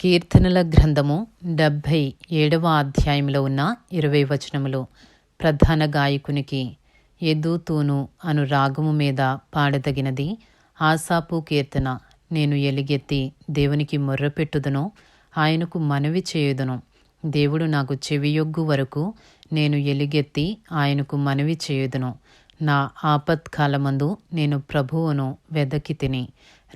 కీర్తనల గ్రంథము డెబ్భై ఏడవ అధ్యాయంలో ఉన్న ఇరవై వచనములు. ప్రధాన గాయకునికి ఎదుతూను అను రాగము మీద పాడదగినది. ఆసాపు కీర్తన నేను ఎలిగెత్తి దేవునికి మొర్రపెట్టుదును ఆయనకు మనవి చేయుదును. దేవుడు నాకు చెవియొగ్గు వరకు నేను ఎలిగెత్తి ఆయనకు మనవి చేయుదును. నా ఆపత్కాలమందు నేను ప్రభువును వెదకి తిని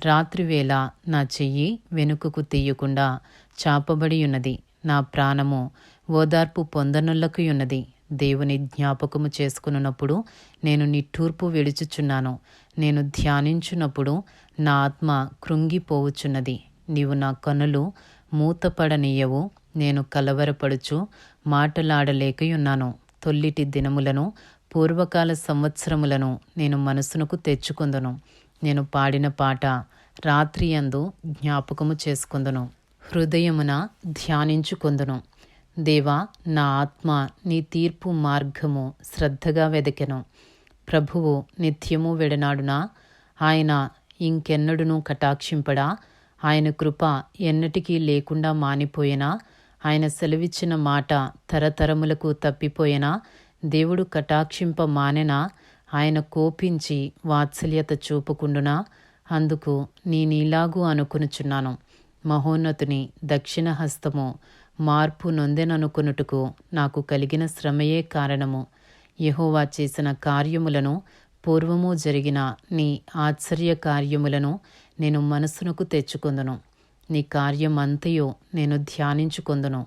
రాత్రివేళ నా చెయ్యి వెనుకకు తీయకుండా చాపబడియున్నది. నా ప్రాణము ఓదార్పు పొందనుల్లకుయున్నది దేవుని జ్ఞాపకము చేసుకున్నప్పుడు నేను నిట్టూర్పు విడుచుచున్నాను. నేను ధ్యానించున్నప్పుడు నా ఆత్మ కృంగిపోవుచున్నది నీవు నా కనులు మూతపడనీయవు. నేను కలవరపడుచు మాటలాడలేకయున్నాను. తొల్లిటి దినములను పూర్వకాల సంవత్సరములను నేను మనసునకు తెచ్చుకుందును. నేను పాడిన పాట రాత్రి అందు జ్ఞాపకము చేసుకుందును. హృదయమున ధ్యానించుకుందును. దేవా నా ఆత్మ నీ తీర్పు మార్గము శ్రద్ధగా వెదకెను. ప్రభువు నిత్యము వెడనాడునా? ఆయన ఇంకెన్నడును కటాక్షింపడా? ఆయన కృప ఎన్నటికీ లేకుండా మానిపోయినా? ఆయన సెలవిచ్చిన మాట తరతరములకు తప్పిపోయినా? దేవుడు కటాక్షింప మానెనా? ఆయన కోపించి వాత్సల్యత చూపుకుండునా? అందుకు నేనీలాగు అనుకునుచున్నాను. మహోన్నతుని దక్షిణ హస్తము మార్పు నొందెననుకునుటకు నాకు కలిగిన శ్రమయే కారణము. యహోవా చేసిన కార్యములను పూర్వము జరిగిన నీ ఆశ్చర్య కార్యములను నేను మనసునకు తెచ్చుకొందును. నీ కార్యమంతయు నేను ధ్యానించుకొందును.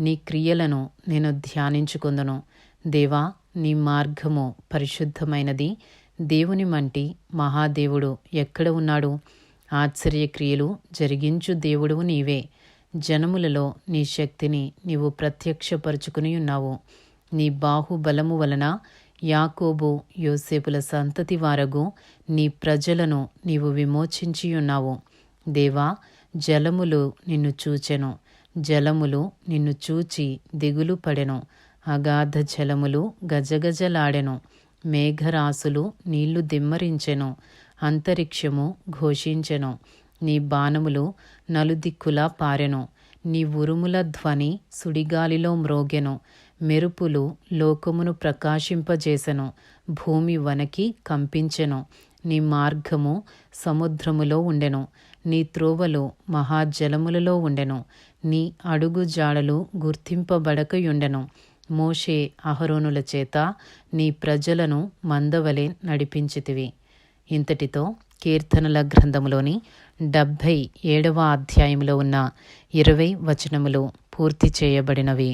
నీ క్రియలను నేను ధ్యానించుకొందును. దేవా నీ మార్గము పరిశుద్ధమైనది. దేవుని మంటి మహాదేవుడు ఎక్కడ ఉన్నాడు? ఆశ్చర్యక్రియలు జరిగించు దేవుడువు నీవే. జనములలో నీ శక్తిని నీవు ప్రత్యక్షపరుచుకుని ఉన్నావు. నీ బాహుబలము వలన యాకోబు యోసేపుల సంతతి వారగు నీ ప్రజలను నీవు విమోచించి ఉన్నావు. దేవా జలములు నిన్ను చూచెను. జలములు నిన్ను చూచి దిగులు పడెను. అగాధ జలములు గజగజలాడెను. మేఘరాసులు నీళ్ళు దిమ్మరించెను. అంతరిక్షము ఘోషించెను. నీ బాణములు నలుదిక్కులా పారెను. నీ ఉరుముల ధ్వని సుడిగాలిలో మ్రోగెను. మెరుపులు లోకమును ప్రకాశింపజేసెను. భూమి వనకి కంపించెను. నీ మార్గము సముద్రములో ఉండెను. నీ త్రోవలు మహాజలములలో ఉండెను. నీ అడుగు జాడలు గుర్తింపబడకయుండెను. మోషే అహరోనుల చేత నీ ప్రజలను మందవలే నడిపించితివి. ఇంతటితో కీర్తనల గ్రంథములోని డెబ్భై ఏడవ అధ్యాయంలో ఉన్న ఇరవై వచనములు పూర్తి చేయబడినవి.